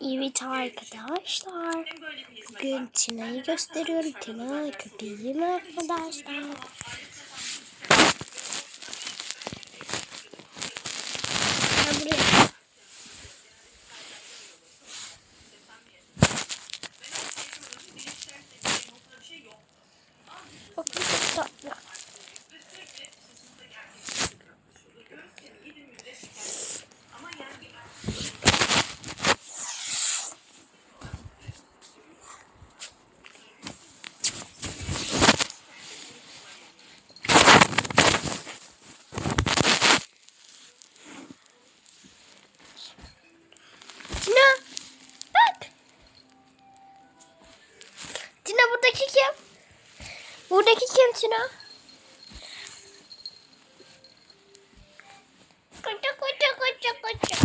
Evet arkadaşlar. Bugün Tina'yı gösteriyorum. Tina köpeğim arkadaşlar. Gel buraya. Bakın çok tatlı. Tina bak. Tina buradaki kim? Buradaki kim Tina? Kutu kutu kutu kutu.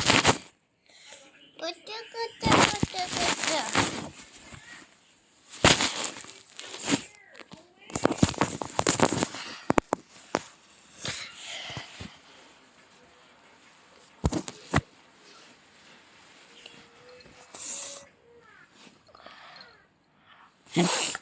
Kutu kutu kutu kutu. Ah.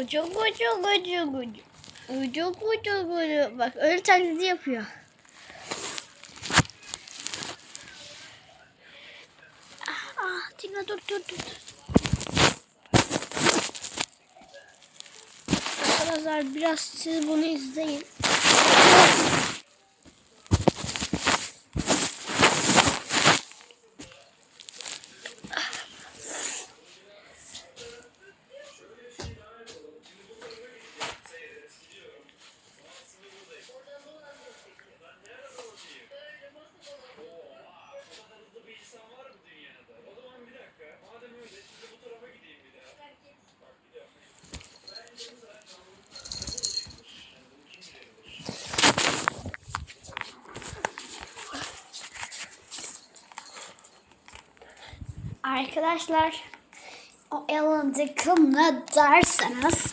Kucu kucu kucu kucu. Kucu kucu kucu. Bak öyle taklidi yapıyor. Ah, ah Tina dur dur. dur. Arkadaşlar biraz siz bunu izleyin. Arkadaşlar o ne derseniz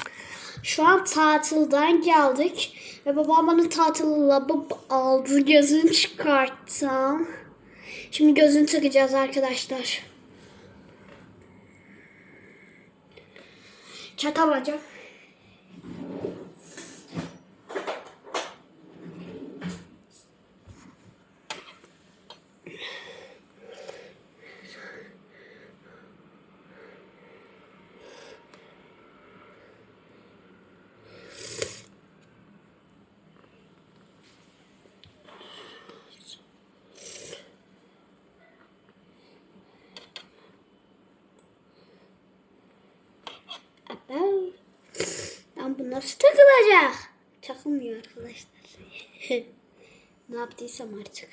şu an tatilden geldik ve babam bana tatil labıp aldı gözünü çıkarttım. Şimdi gözünü takacağız arkadaşlar. Abo. Lan bu nasıl takılacak? Takılmıyor arkadaşlar. ne yaptıysam artık.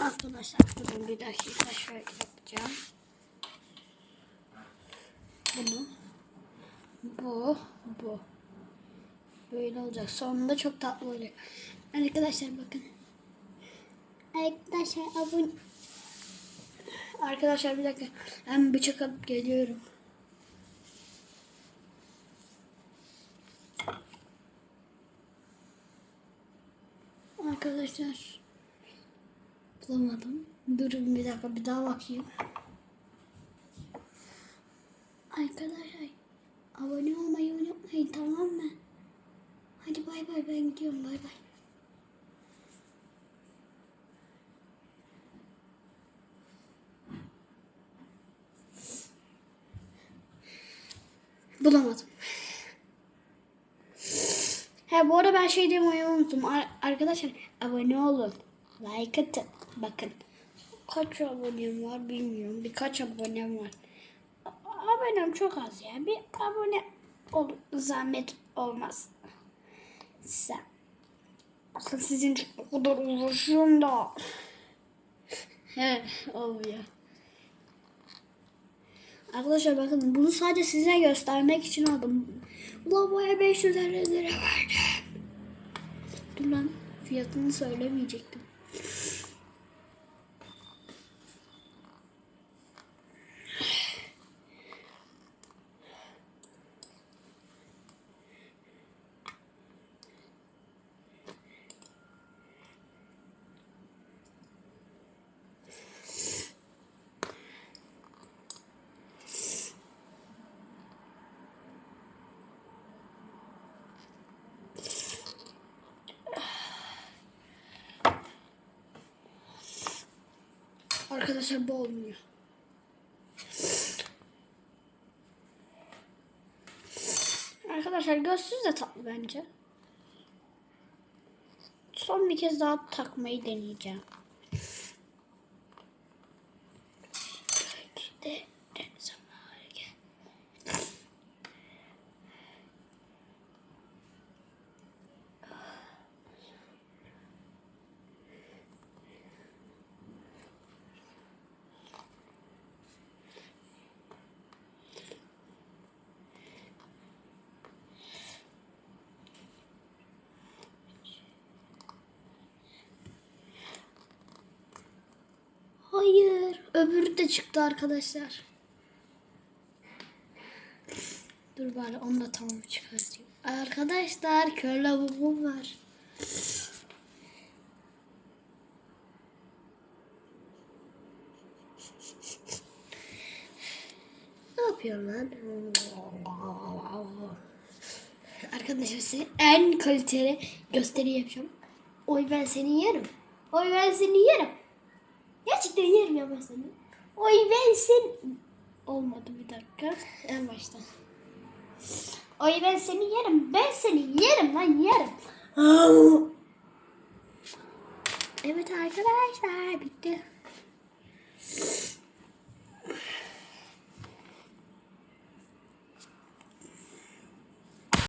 Arkadaşlar durun bir dakika şöyle yapacağım. Bunu. Bu. Bu. Böyle olacak. Sonunda çok tatlı olacak. Arkadaşlar bakın. Arkadaşlar abone... Arkadaşlar bir dakika. Ben bıçak alıp geliyorum. Arkadaşlar. Bulamadım. Durun bir dakika bir daha bakayım. Arkadaşlar. Abone olmayı unutmayın tamam mı? Hadi bay bay ben gidiyorum bay bay. Bulamadım. He bu arada ben şey demeyi unuttum. Ar- arkadaşlar abone olun. Like atın. Bakın. Kaç abonem var bilmiyorum. Birkaç abonem var. A- Abonem çok az ya. Bir abone olun. Zahmet olmaz. Sen. Bakın sizin için o kadar uğraşıyorum da. He olmuyor. Arkadaşlar bakın bunu sadece size göstermek için aldım. Lavaboya 550 lira verdim. Dur lan fiyatını söylemeyecektim. Arkadaşlar bu olmuyor. Arkadaşlar gözsüz de tatlı bence. Son bir kez daha takmayı deneyeceğim de ne zamanı gel. Hayır. Öbürü de çıktı arkadaşlar. Dur bari onu da tamam çıkartayım. Arkadaşlar kör lavabom var. Ne yapıyorsun lan? Arkadaşlar size en kaliteli gösteri yapacağım. Oy ben seni yerim. Oy ben seni yerim. Gerçekten yerim ya ben seni. Oy ben seni... Olmadı bir dakika. En baştan. Oy ben seni yerim. Ben seni yerim lan yerim. Evet arkadaşlar bitti.